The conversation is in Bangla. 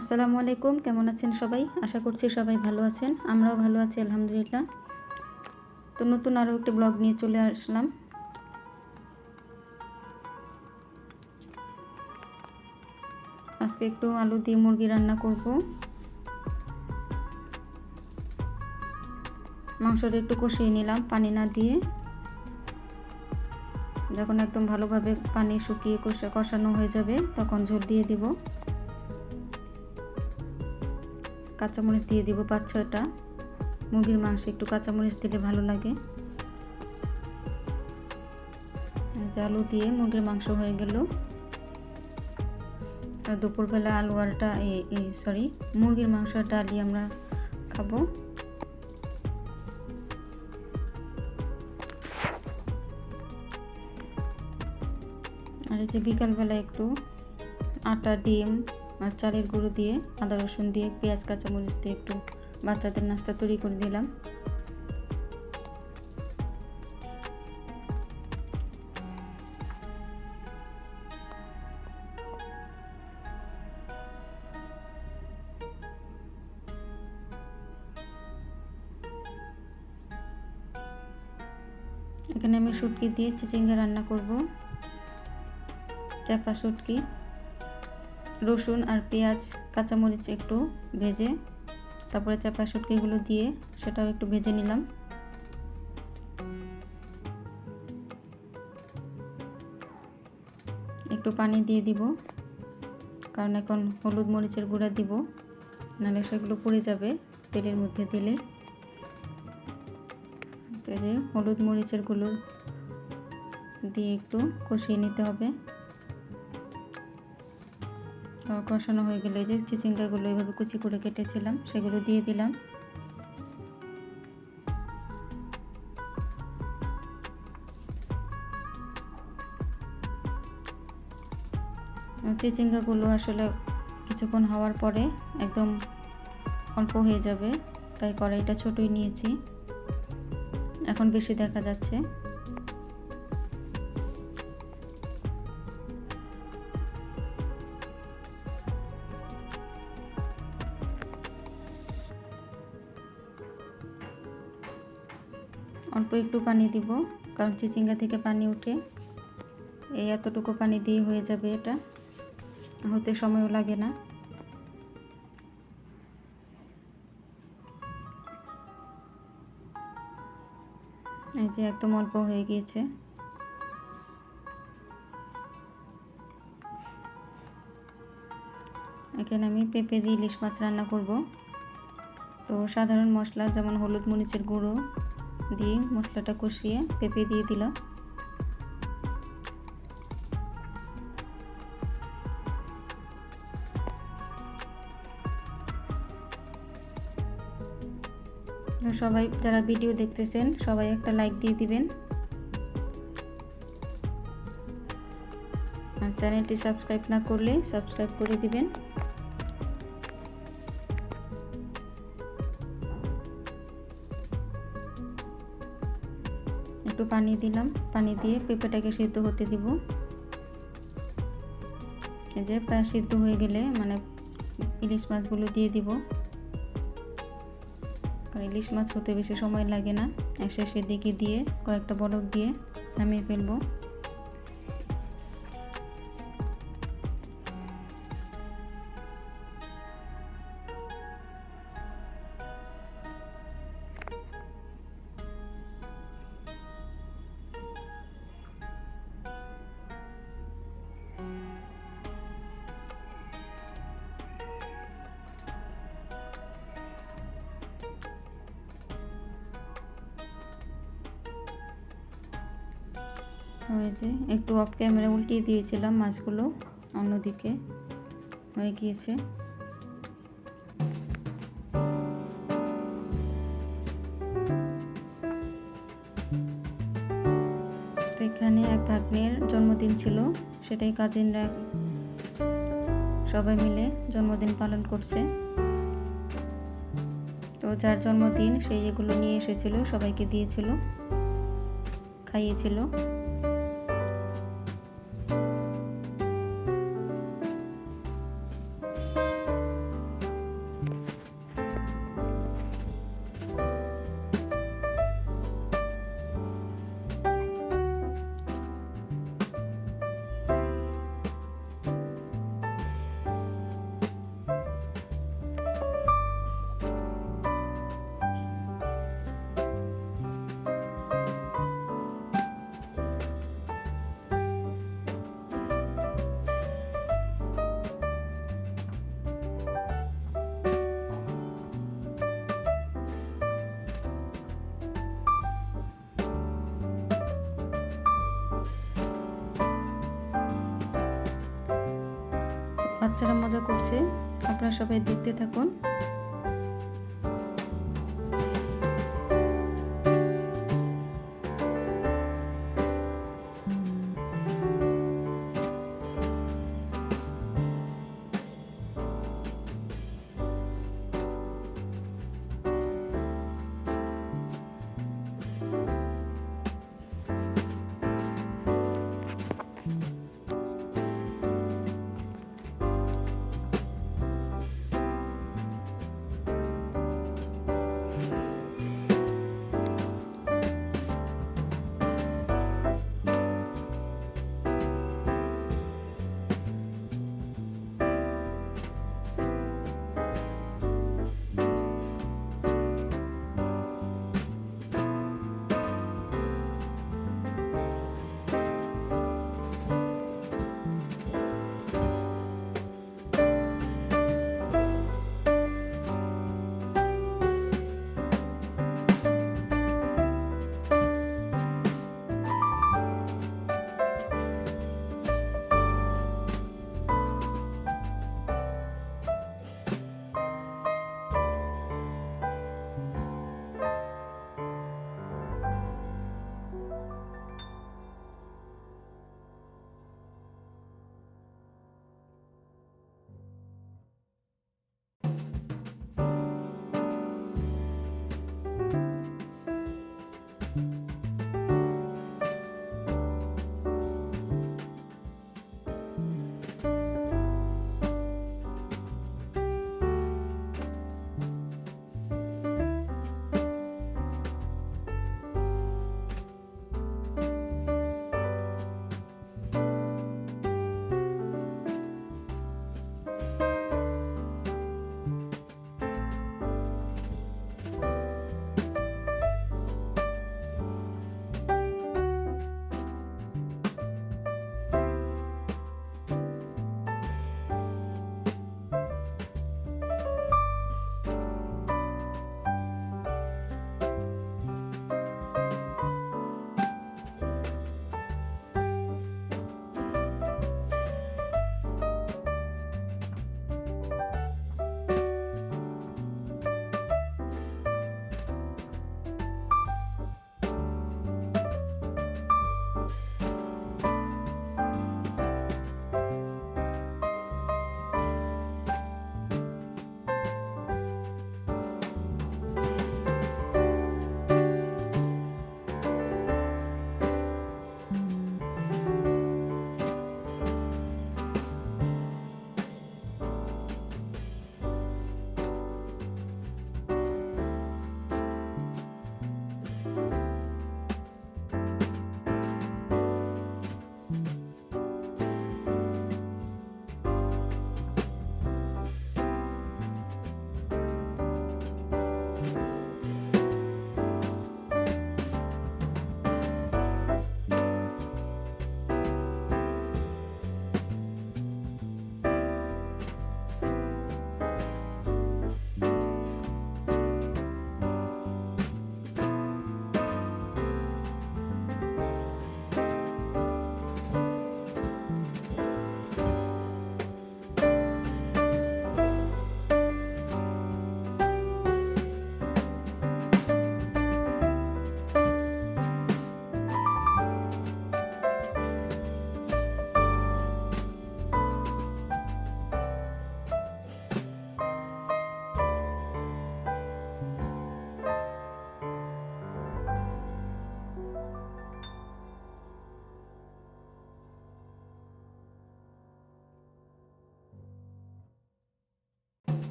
আসসালামু আলাইকুম, কেমন আছেন সবাই? আশা করছি সবাই ভালো আছেন, আমরাও ভালো আছি, আলহামদুলিল্লাহ। তো নতুন আরও একটি ব্লগ নিয়ে চলে আসলাম। আজকে একটু আলু দিয়ে মুরগি রান্না করব। মাংসটা একটু কষিয়ে নিলাম পানি না দিয়ে। যখন একদম ভালোভাবে পানি শুকিয়ে কষা কষানো হয়ে যাবে, তখন ঝোল দিয়ে দিব। কাঁচামরিচ দিয়ে দিব পাঁচ ছয়টা। মুরগির মাংস একটু কাঁচামরিচ দিলে ভালো লাগে। আলু দিয়ে মুরগির মাংস হয়ে গেল। দুপুরবেলা আলু আরটা সরি মুরগির মাংস ডালি আমরা খাব। আর এই যে বিকালবেলা একটু আটা, ডিম আর চালের গুঁড়ো দিয়ে আদা রসুন দিয়ে পেঁয়াজ, কাঁচামরিচ দিয়ে একটু বাচ্চাদের নাস্তা তৈরি করে দিলাম এখানে আমি শুটকি দিয়ে চিচিঙ্গা রান্না করব। চাপা শুটকি। রসুন আর পেঁয়াজ, কাঁচামরিচ একটু ভেজে, তারপরে চাপা শুটকিগুলো দিয়ে সেটাও একটু ভেজে নিলাম। একটু পানি দিয়ে দিব, কারণ এখন হলুদ মরিচের গুঁড়া দিব, নাহলে সেগুলো পড়ে যাবে তেলের মধ্যে দিলে। হলুদ মরিচেরগুলো দিয়ে একটু কষিয়ে নিতে হবে। কষানো হয়ে গেলে যে চিচিঙ্গাগুলো এভাবে কুচি করে কেটেছিলাম, সেগুলো দিয়ে দিলাম। চিচিঙ্গাগুলো আসলে কিছুক্ষণ হওয়ার পরে একদম অল্প হয়ে যাবে, তাই কড়াইটা ছোটই নিয়েছি। এখন বেশি দেখা যাচ্ছে। অল্প একটু পানি দিব, কারণ চিচিঙ্গা থেকে পানি উঠে এই এতটুকু পানি দিয়ে হয়ে যাবে এটা। হতে সময়ও লাগে না। এই যে একদম অল্প হয়ে গিয়েছে। এখানে আমি পেঁপে দিয়ে ইলিশ মাছ রান্না করব। তো সাধারণ মশলা যেমন হলুদ মরিচের গুঁড়ো দিয়ে মশলাটা কষিয়ে পেঁপে দিয়ে দিলাম সবাই যারা ভিডিও দেখতেছেন, সবাই একটা লাইক দিয়ে দিবেন। আর চ্যানেলটি সাবস্ক্রাইব না করলে সাবস্ক্রাইব করে দিবেন। একটু পানি দিলাম। পানি দিয়ে পেঁপেটাকে সিদ্ধ হতে দিব। এই যে প্রায় সিদ্ধ হয়ে গেলে মানে ইলিশ মাছগুলো দিয়ে দিব। আর ইলিশ মাছ হতে বেশি সময় লাগে না। একসাথে দিকে দিয়ে কয়েকটা বরফ দিয়ে নামিয়ে ফেলব। হয়েছে। একটু অফ ক্যামেরা উল্টিয়ে দিয়েছিলাম মাছগুলো, অন্যদিকে হয়ে গিয়েছে। এখানে এক ভাগ্নের জন্মদিন ছিল, সেটাই কাজিনরা সবাই মিলে জন্মদিন পালন করছে। তো যার জন্মদিন সেই এগুলো নিয়ে এসেছিল, সবাইকে দিয়েছিল, খাইয়েছিল। বাচ্চারা মজা করছে আপনারা সবাই দেখতে থাকুন।